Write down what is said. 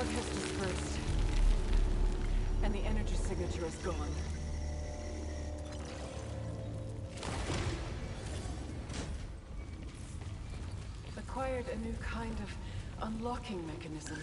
Malachus dispersed. And the energy signature is gone. Acquired a new kind of unlocking mechanism.